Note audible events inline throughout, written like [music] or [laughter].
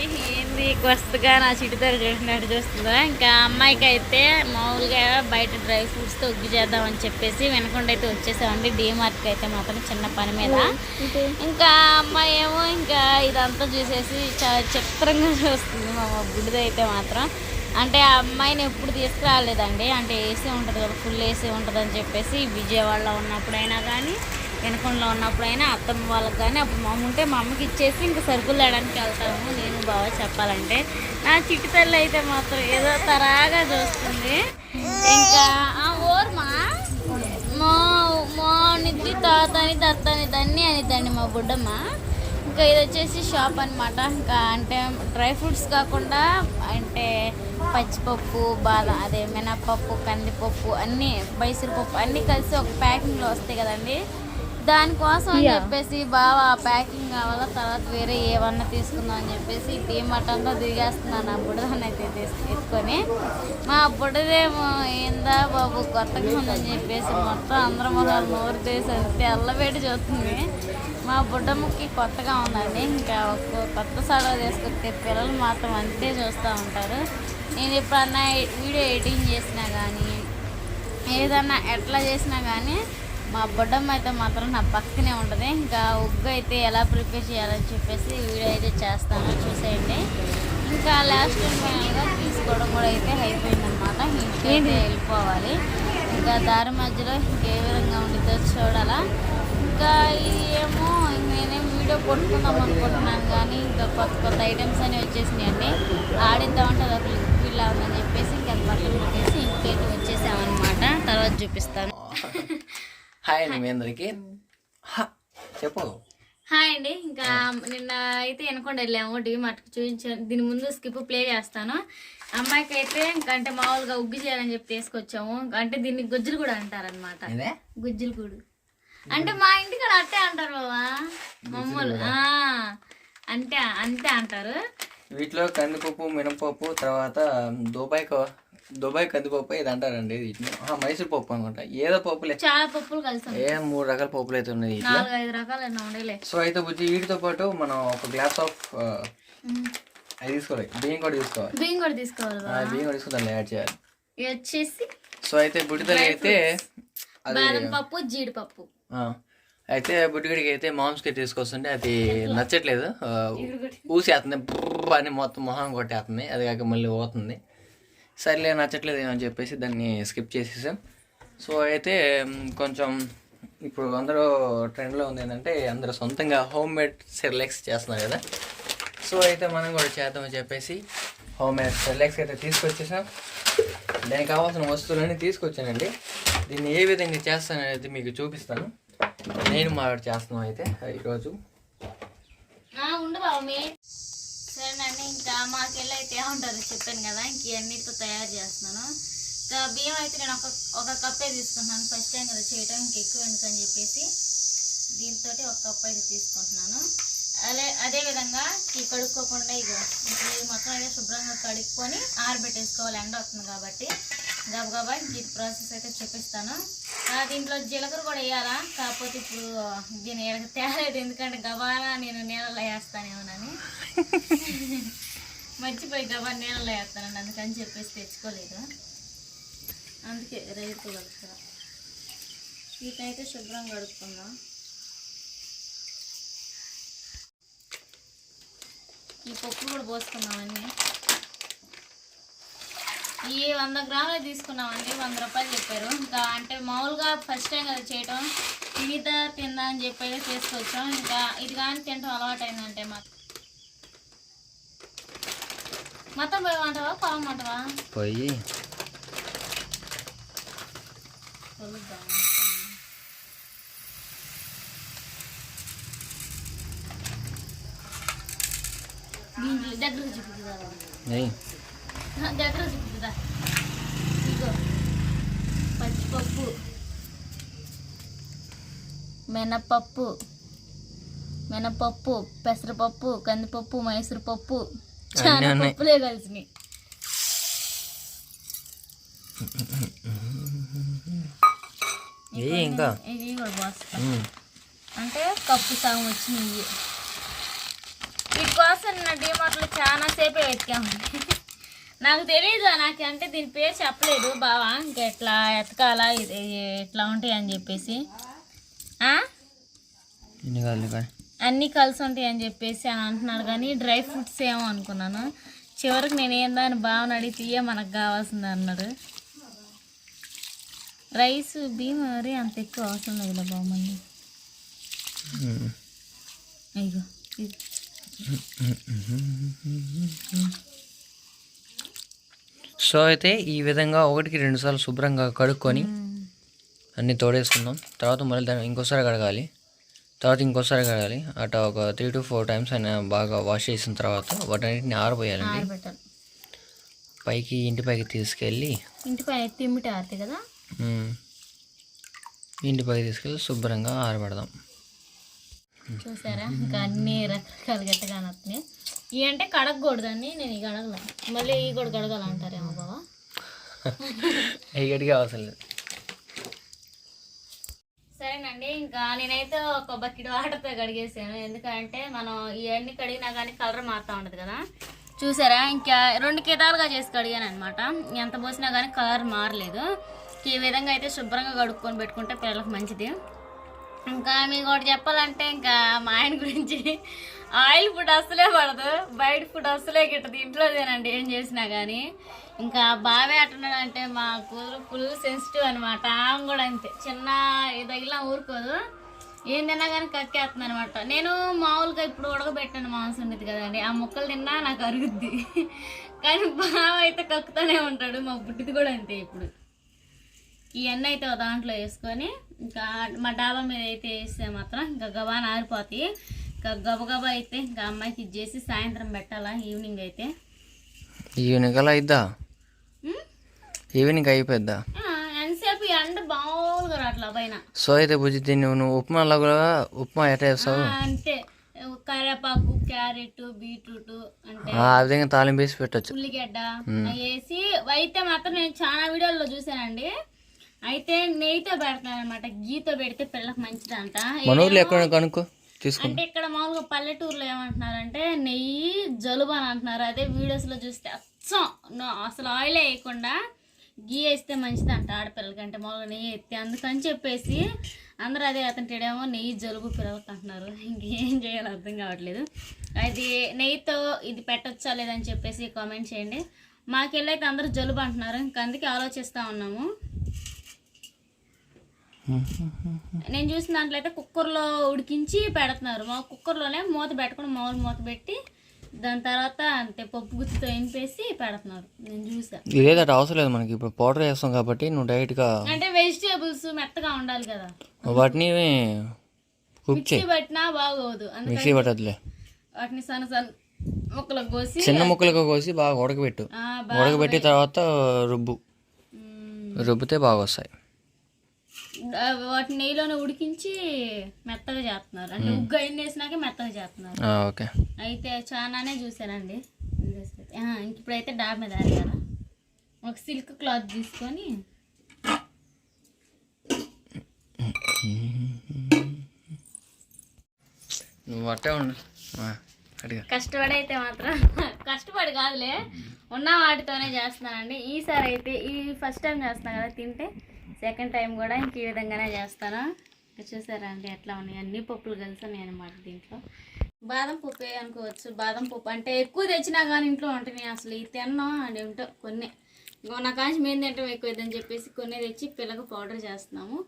అమ్మాయికి ఏంది కొస్తగా నా చిటితర చేసినట్టు చూస్తుందా? ఇంకా అమ్మాయికి అయితే మామూలుగా బయట డ్రై ఫ్రూట్స్ తొగ్గు చేద్దామని చెప్పేసి వెనకుండా అయితే వచ్చేసామండి. డీమార్ట్కి అయితే మాత్రం చిన్న పని మీద. ఇంకా అమ్మాయి ఏమో ఇంకా ఇదంతా చూసేసి చాలా చిత్రంగా చూస్తుంది. మా బుడిదైతే మాత్రం. అంటే ఆ అమ్మాయిని ఎప్పుడు తీసుకురాలేదండి. అంటే ఏసీ ఉంటుంది కదా ఫుల్ ఏసీ ఉంటుంది అని చెప్పేసి విజయవాడలో ఉన్నప్పుడైనా కానీ వెనకొండలో ఉన్నప్పుడైనా అత్తమ్మ వాళ్ళకి కానీ అప్పుడు మా అమ్మ ఉంటే మా అమ్మకి ఇచ్చేసి ఇంకా సరుకులు లేడానికి వెళ్తాము. నేను బాగా చెప్పాలంటే. నా చిట్టి తల్లి అయితే మాత్రం ఏదో తరాగా చూస్తుంది. ఇంకా ఆ ఓర్మా? మా మా నిద్ది తాతని దత్తని దన్ని అనిద్దండి మా బుడ్డమ్మ. ఇంకా ఇది వచ్చేసి షాప్ అన్నమాట. ఇంకా అంటే డ్రై ఫ్రూట్స్ కాకుండా అంటే పచ్చిపప్పు బాదం అదే మినపప్పు కందిపప్పు అన్నీ మైసూరుపప్పు అన్నీ కలిసి ఒక ప్యాకింగ్లో వస్తాయి కదండి. దానికోసం అని చెప్పేసి బాగా ప్యాకింగ్ కావాలా తర్వాత వేరే ఏమన్నా తీసుకుందాం అని చెప్పేసి డీమార్ట్ అంతా దిగేస్తున్నాను. నా బుడదని అయితే తీసుకు ఎత్తుకొని. మా బుడదేమో ఏందా బాబు కొత్తగా ఉందని చెప్పేసి మొత్తం అందరం మొహాలు నోరు తీసి అంతే అల్లబెట్టి చూస్తుంది. మా బుడ్డమ్మకి కొత్తగా ఉందండి. ఇంకా ఒక్క కొత్త సడవ తీసుకొస్తే పిల్లలు మాత్రం అంతే చూస్తూ ఉంటారు. నేను ఎప్పుడన్నా వీడియో ఎడిటింగ్ చేసినా కానీ ఏదన్నా ఎట్లా చేసినా కానీ మా బొడ్డమ్మ అయితే మాత్రం నా పక్కనే ఉంటుంది. ఇంకా ఉగ్గు అయితే ఎలా ప్రిపేర్ చేయాలని చెప్పేసి వీడియో అయితే చేస్తాను. చూసేయండి. ఇంకా లాస్ట్ ఫైనల్గా తీసుకోవడం కూడా అయితే అయిపోయిందనమాట ఇంటికి వెళ్ళిపోవాలి. ఇంకా దారి మధ్యలో ఇంకే విధంగా ఉండిద్దో చూడాలా. ఇంకా ఏమో నేనేం వీడియో కొట్టుకుందాం అనుకుంటున్నాను కానీ ఇంకా కొత్త కొత్త ఐటమ్స్ అనేవి వచ్చేసినాయండి. ఆడిద్దామంటే అది ఒక లిక్విడ్ ఉందని చెప్పేసి ఇంకా బట్టలు పెట్టేసి ఇంటికైతే వచ్చేసామన్నమాట. తర్వాత చూపిస్తాను. హాయ్ అండి మీ అందరికి. చెప్పు. హాయ్ అండి. ఇంకా నిన్న అయితే వెనకుండా వెళ్ళాము డీమార్ట్కి చూపించాను దీని ముందు స్కిప్ ప్లే చేస్తాను. అమ్మాయికి అయితే ఇంకా అంటే మామూలుగా ఉగ్గు చేయాలని చెప్పి తీసుకొచ్చాము. అంటే దీన్ని గుజ్జులు కూడా అంటారనమాట గుజ్జులు కూడు అంటే మా ఇంటికాడ అట్టే అంటారు బావా. మమ్మల్ని ఆ, అంటే అంతే అంటారు. వీటిలో కందిపప్పు మినపప్పు తర్వాత దుబాయ్ కో- దుబాయ్ కందిపప్పు ఇది అంటారండి వీటిని మైసూర్ పప్పు అనమాట ఏదో పప్పులే. చాలా పప్పులు కలిసాం ఏ మూడు రకాల పప్పులు అయితే ఉన్నాయి నాలుగు ఐదు రకాలు సో అయితే బుజ్జి వీటితో పాటు మనం ఒక గ్లాస్ ఆఫ్ అది తీసుకోవాలి. బియ్యం కూడా తీసుకోవాలి. బియ్యం కూడా తీసుకోవాలి బియ్యం కూడా తీసుకుని దాన్ని యాడ్ చేయాలి. వచ్చేసి సో అయితే బుడ్డితల్లి అయితే బాదం పప్పు జీడిపప్పు. అయితే బుడ్డిగడికి అయితే మాంస్కి తీసుకొస్తుంటే అది నచ్చట్లేదు. ఊసేస్తుంది అని మొత్తం మొహం కొట్టేస్తుంది అది కాక మళ్ళీ పోతుంది. సర్లే నచ్చట్లేదు అని చెప్పేసి దాన్ని స్కిప్ చేసేసాం. సో అయితే కొంచెం ఇప్పుడు అందరూ ట్రెండ్లో ఉంది ఏంటంటే అందరూ సొంతంగా హోమ్ మేడ్ సెర్లెక్స్ చేస్తున్నారు కదా. సో అయితే మనం కూడా చేద్దామని చెప్పేసి హోమ్ మేడ్ సెర్లెక్స్ అయితే తీసుకొచ్చేసాం. దానికి కావాల్సిన వస్తువులన్నీ తీసుకొచ్చానండి. దీన్ని ఏ విధంగా చేస్తాననేది మీకు చూపిస్తాను. నేను మా చేస్తున్నాం అయితే ఈరోజు. సరేనండి ఇంకా మాకెళ్ళి అయితే ఏమంటారు చెప్పాను కదా ఇంక ఇవన్నిటితో తయారు చేస్తున్నాను. ఇంకా బియ్యం అయితే నేను ఒక ఒక కప్పే తీసుకుంటున్నాను ఫస్ట్ టైం కదా చేయటం ఇంక ఎక్కువ ఎందుకని చెప్పేసి దీంతో ఒక కప్ అయితే తీసుకుంటున్నాను. అదే అదే విధంగా ఈ కడుక్కోకుండా ఇగో ఇంక ఇది మొత్తం అయితే శుభ్రంగా కడుక్కొని ఆరబెట్టేసుకోవాలి ఎండ వస్తుంది కాబట్టి. గబగబా ఈ ప్రాసెస్ అయితే చూపిస్తాను. దీంట్లో జీలకర్ర కూడా వేయాలా? కాకపోతే ఇప్పుడు దీని ఎడక తేలేదు. ఎందుకంటే గబాలా నేను నీళ్ళలో వేస్తానేమోనని [laughs] మర్చిపోయి గబా నీళ్ళలో వేస్తానండి. అందుకని చెప్పేసి తెచ్చుకోలేదు. అందుకే రైతు కలుపుతా వీటైతే శుభ్రంగా కడుక్కుందాం ఈ పప్పు కూడా పోసుకున్నామండి ఈ వంద గ్రాములు తీసుకున్నామండి వంద రూపాయలు చెప్పారు. ఇంకా అంటే మామూలుగా ఫస్ట్ టైం కదా చేయటం తినిదా తిందా అని చెప్పి తీసుకొచ్చాం. ఇంకా ఇది కానీ తినటం అలవాటు అయిందంటే మాకు. మొత్తం పోయమంటావా పొలమంటావా పోయి. దీంట్లో దగ్గర దగ్గర చూపుతుందా ఇగో పచ్చిపప్పు మినపప్పు. మినపప్పు పెసరపప్పు కందిపప్పు మైసూరు పప్పు చాలా. పప్పులే కలిసినాయి. ఇంకా? కూడా పోస్తా. అంటే కప్పు సగం వచ్చినాయి వీటి కోసం నిన్న డిమార్ట్లో చాలా సేపే వెతికాము నాకు తెలియదు నాకు అంటే దీని పేరు చెప్పలేదు. బావా ఇంకా ఎట్లా ఎతకాలా ఇది ఎట్లా ఉంటాయి అని చెప్పేసి. అన్నీ కలిసి ఉంటాయి అని చెప్పేసి అని అంటున్నాడు కానీ డ్రై ఫ్రూట్స్ ఏమో అనుకున్నాను. చివరికి నేను ఏందా అని బావని అడిగితే ఇయ్యే మనకు కావాల్సింది అన్నాడు. రైస్ బియ్యం మరి అంత ఎక్కువ అవసరం లేదు బాగుమంది అయ్యో ఇది. సో అయితే ఈ విధంగా ఒకటికి రెండు సార్లు శుభ్రంగా కడుక్కొని అన్నీ తోడేసుకుందాం. తర్వాత మళ్ళీ దాన్ని ఇంకోసారి కడగాలి. తర్వాత ఇంకోసారి కడగాలి. అట్లా ఒక త్రీ టు ఫోర్ టైమ్స్ అయినా బాగా వాష్ చేసిన తర్వాత వాటన్నిటిని ఆరబోయాలండి. పైకి ఇంటి పైకి తీసుకెళ్ళి ఇంటి పైన తిమ్మిటి ఆరుతాయి కదా? మ్మ్, ఇంటి పైకి తీసుకెళ్ళి శుభ్రంగా ఆరబెడదాం. చూసారా? ఇంకా అన్ని రకరకాల గట్టగా వస్తున్నాయి ఇవి అంటే కడగకూడదండి నేను ఇవి కడగలే. మళ్ళీ ఇవి కూడా కడగాలంటారేమో బావా? అయ్యడిగా అవసరం లేదు. సరేనండి ఇంకా నేనైతే ఒక బకెట్ వాటర్తో కడిగేసాను. ఎందుకంటే మనం ఇవన్నీ కడిగినా కానీ కలర్ మారుతూ ఉంటుంది కదా. చూసారా? ఇంకా రెండు కితాలుగా చేసి కడిగాను అనమాట ఎంత పోసినా కానీ కలర్ మారలేదు. ఈ విధంగా అయితే శుభ్రంగా కడుక్కొని పెట్టుకుంటే పిల్లలకు మంచిది. ఇంకా మీకు ఒకటి చెప్పాలంటే ఇంకా మా ఆయన గురించి ఆయిల్ ఫుడ్ అస్సలే పడదు బయట ఫుడ్ అసలే గిట్టదు. ఇంట్లో తినండి ఏం చేసినా కానీ ఇంకా బావే అట్టున్నాడంటే మా కూతురు ఫుల్ సెన్సిటివ్ అనమాట ఆమె కూడా అంతే. చిన్న తగిలినా ఊరుకోదు. ఏం తిన్నా కానీ కక్కేస్తుంది అనమాట నేను మామూలుగా ఇప్పుడు ఉడకబెట్టాను మాంసం ఉండేది కదండి ఆ ముక్కలు తిన్నా నాకు అరుగుద్ది. కానీ బావ అయితే కక్కుతూనే ఉంటాడు మా బుడ్డిది కూడా అంతే ఇప్పుడు. ఇవన్నీ అయితే ఒక దాంట్లో వేసుకొని ఇంకా మా డాబా మీద అయితే వేస్తే మాత్రం ఇంకా గబాన్ ఆరిపోతాయి ఇంకా గబగబా అయితే ఇంకా అమ్మాయికి ఇచ్చేసి సాయంత్రం పెట్టాలా ఈవినింగ్ అయితే. ఈవినింగ్ అలా అయిద్దా? ఈవినింగ్ అయిపోద్దా ఎంతసేపు ఎండ బాగా రాట్లా పైన. సో అయితే బుజ్జి దీన్ని నువ్వు ఉప్మాలో కూడా ఉప్మా ఎట్లా చేస్తావు? ఆ, అంతే. కరివేపాకు క్యారెట్ బీట్రూట్ అంటే ఆ విధంగా తాలింపు వేసి పెట్టచ్చు. ఉల్లిగడ్డ వేసి అయితే మాత్రం నేను చాలా వీడియోల్లో చూసానండి అయితే నెయ్యితో పెడతాను అనమాట గీతో పెడితే పిల్లలకు మంచిదంట. మన ఊర్లో ఎక్కడ కనుక్కో అంటే ఇక్కడ మామూలుగా పల్లెటూరులో ఏమంటున్నారంటే నెయ్యి జలుబు అని అంటున్నారు. అదే వీడియోస్లో చూస్తే అచ్చం. అసలు ఆయిల్ వేయకుండా గీ వేస్తే మంచిది అంట ఆడపిల్లలకి. అంటే మామూలుగా నెయ్యి ఎత్తే. అందుకని చెప్పేసి అందరూ అదే అతనిటేమో నెయ్యి జలుబు పిల్లలకి అంటున్నారు. ఇంకేం చేయాలో అర్థం కావట్లేదు. అది నెయ్యితో ఇది పెట్టొచ్చా లేదని చెప్పేసి కామెంట్ చేయండి. మాకెళ్ళైతే అందరూ జలుబు అంటున్నారు. ఇంక అందుకే ఆలోచిస్తూ ఉన్నాము. నేను చూసిన దాంట్లో అయితే కుక్కర్లో ఉడికించి పెడుతున్నారు. మా కుక్కర్లోనే మూత పెట్టుకుని మామూలు మూత పెట్టి దాని తర్వాత అంతే పప్పు గుత్తితో ఎంపేసి పెడుతున్నారు. నేను చూసా. లేదట అవసరం లేదు మనకి. ఇప్పుడు పౌడర్ వేస్తాం కాబట్టి నువ్వు డైరెక్ట్గా అంటే వెజిటేబుల్స్ మెత్తగా ఉండాలి కదా. వాటిని కుక్ చేయి. పట్టినా బాగోదు. మిక్సీ పట్టదులే. వాటిని సన్న సన్న ముక్కలకు కోసి చిన్న ముక్కలుగా కోసి బాగా ఉడకబెట్టు. ఆ, బాగా ఉడకబెట్టి. తర్వాత రుబ్బు. రుబ్బితే బాగా వస్తాయి వాటిని నెయ్యిలోనే ఉడికించి మెత్తగా చేస్తున్నారు. అంటే ఉగ్గు అయిన వేసినాకే మెత్తగా చేస్తున్నారు. ఓకే. అయితే చాలానే చూసానండి. ఇంక ఇప్పుడైతే డాబ్ మీద ఆడారా ఒక సిల్క్ క్లాత్ తీసుకొని నువ్వు అట్టే ఉండు. కష్టపడి అయితే మాత్రం కష్టపడి కాదులే ఉన్న వాటితోనే చేస్తున్నానండి. ఈసారి అయితే ఈ ఫస్ట్ టైం చేస్తున్నా కదా తింటే సెకండ్ టైం కూడా ఇంక ఈ విధంగానే చేస్తాను. చూసారా అండి ఎట్లా ఉన్నాయి? అన్ని పప్పులు కలిసి ఉన్నాయి అనమాట దీంట్లో. బాదం పప్పు అనుకోవచ్చు. బాదం పప్పు అంటే ఎక్కువ తెచ్చినా కానీ ఇంట్లో ఉంటాయి నేను అసలు ఈ తిన్నాం అని ఉంటా కొన్ని. నా కాంచి మేము తింటాం ఎక్కువ అని చెప్పేసి కొన్ని తెచ్చి పిల్లలకు పౌడర్ చేస్తున్నాము.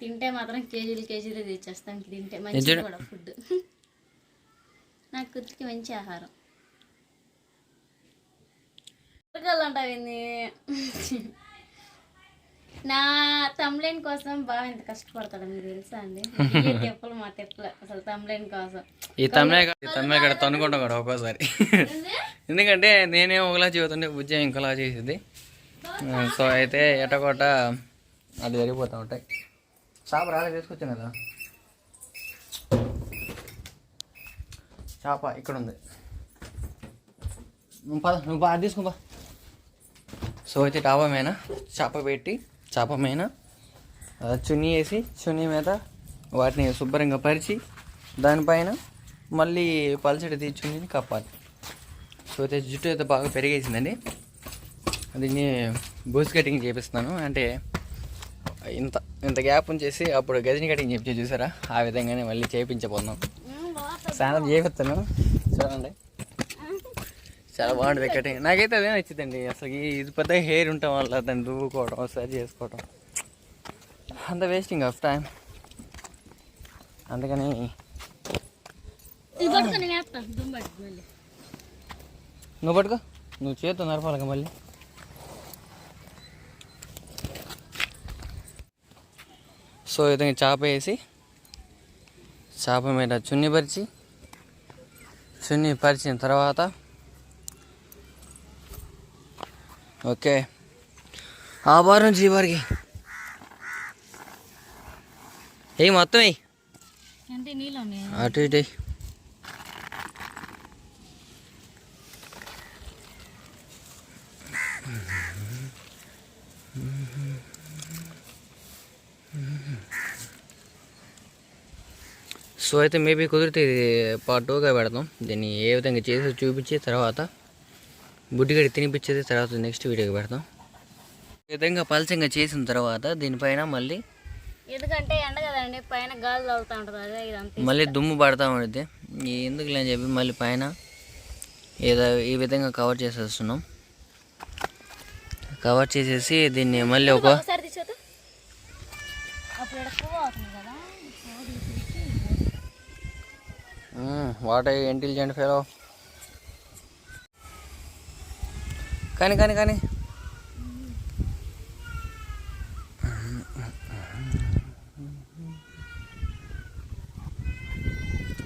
తింటే మాత్రం కేజీలు కేజీలు తెచ్చేస్తాం ఇంక తింటే మంచిది కూడా ఫుడ్. నా కుర్తికి మంచి ఆహారం. అంటావింది నా తమ్లైన్ కోసం బాగా ఎంత కష్టపడతాడు మీకు తెలుసా అండి? తెప్పలు మా తెప్పలు. అసలు తమ్లైన్ కోసం. ఈ ఈ తమిళ ఇక్కడ తనుకుంటాం కూడా ఒక్కోసారి. ఎందుకంటే నేనే ఒకలా చెబుతుంటే బుజ్జి ఇంకోలా చేసేది. సో అయితే ఎటకొట అది జరిగిపోతూ ఉంటాయి. చేప రాలే తీసుకొచ్చాను కదా. చేప ఇక్కడ ఉంది నువ్వు పద నువ్వు బాగా తీసుకో సో అయితే డాబా మీద చేప పెట్టి చేప మీద చున్నీ వేసి చున్నీ మీద వాటిని శుభ్రంగా పరిచి దానిపైన మళ్ళీ పలచడి తీర్చుని కప్పాలి. సో అయితే జుట్టు అయితే బాగా పెరిగేసిందండి. దీన్ని బూస్ కటింగ్ చేపిస్తున్నాను. అంటే ఇంత ఇంత గ్యాప్ ఉంచేసి అప్పుడు గజని కటింగ్ చెప్పి చూసారా? ఆ విధంగానే మళ్ళీ చేయించబోతున్నాం స్నానం చేపిస్తాను చూడండి. చాలా బాగుంటుంది కటింగ్. నాకైతే అదే నచ్చిందండి. అసలు ఇది పెద్ద హెయిర్ ఉండటం వల్ల దాన్ని దువ్వుకోవడం సరి చేసుకోవడం. అంత వేస్టింగ్ ఆఫ్ టైం అందుకని నువ్వు పట్టుకో. నువ్వు చేత్తో నడపాలిగా మళ్ళీ. సో విధంగా చేప వేసి చేప మీద చున్ని పరిచి చున్ని పరిచిన తర్వాత. ఓకే. ఆ బారు నుంచి ఈ బారికి. ఏ మొత్తం అటు ఇటు సో అయితే మేబీ కుదిరితే ఇది పార్ట్ టూగా పెడతాం దీన్ని ఏ విధంగా చేసి చూపించి తర్వాత బుడ్డిగడి తినిపించేది తర్వాత నెక్స్ట్ వీడియోకి పెడతాం ఈ విధంగా పలచంగా చేసిన తర్వాత దీనిపైన మళ్ళీ ఎందుకంటే ఎండ కదండి పైన గాలి తగులుతూ ఉంటుంది అదే ఇదంతా మళ్ళీ దుమ్ము పడతా ఉండిద్ది. ఈ ఎందుకులే అని చెప్పి మళ్ళీ పైన ఏదో ఈ విధంగా కవర్ చేసేస్తున్నాం. కవర్ చేసేసి దీన్ని మళ్ళీ ఒక ఒకసారి తీసుకో అప్పుడు ఇక్కడ పువ్వు అవుతుంది కదా పువ్వు తీసేసి వాట్ ఐ ఇంటెలిజెంట్ ఫెలో కానీ కానీ కానీ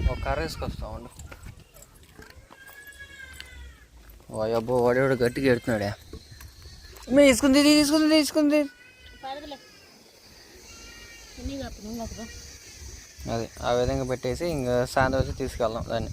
ఒక కర్ర వేసుకొస్తా ఉండు. అబ్బో వాడేవాడు గట్టిగా ఎడుతున్నాడే మే తీసుకుంది తీసుకుంది తీసుకుంది పడదులే ఎన్ని కప్పు నువ్వు కప్పుకో అది ఆ విధంగా పెట్టేసి ఇంకా సాయంత్రం వచ్చి తీసుకెళ్దాం దాన్ని.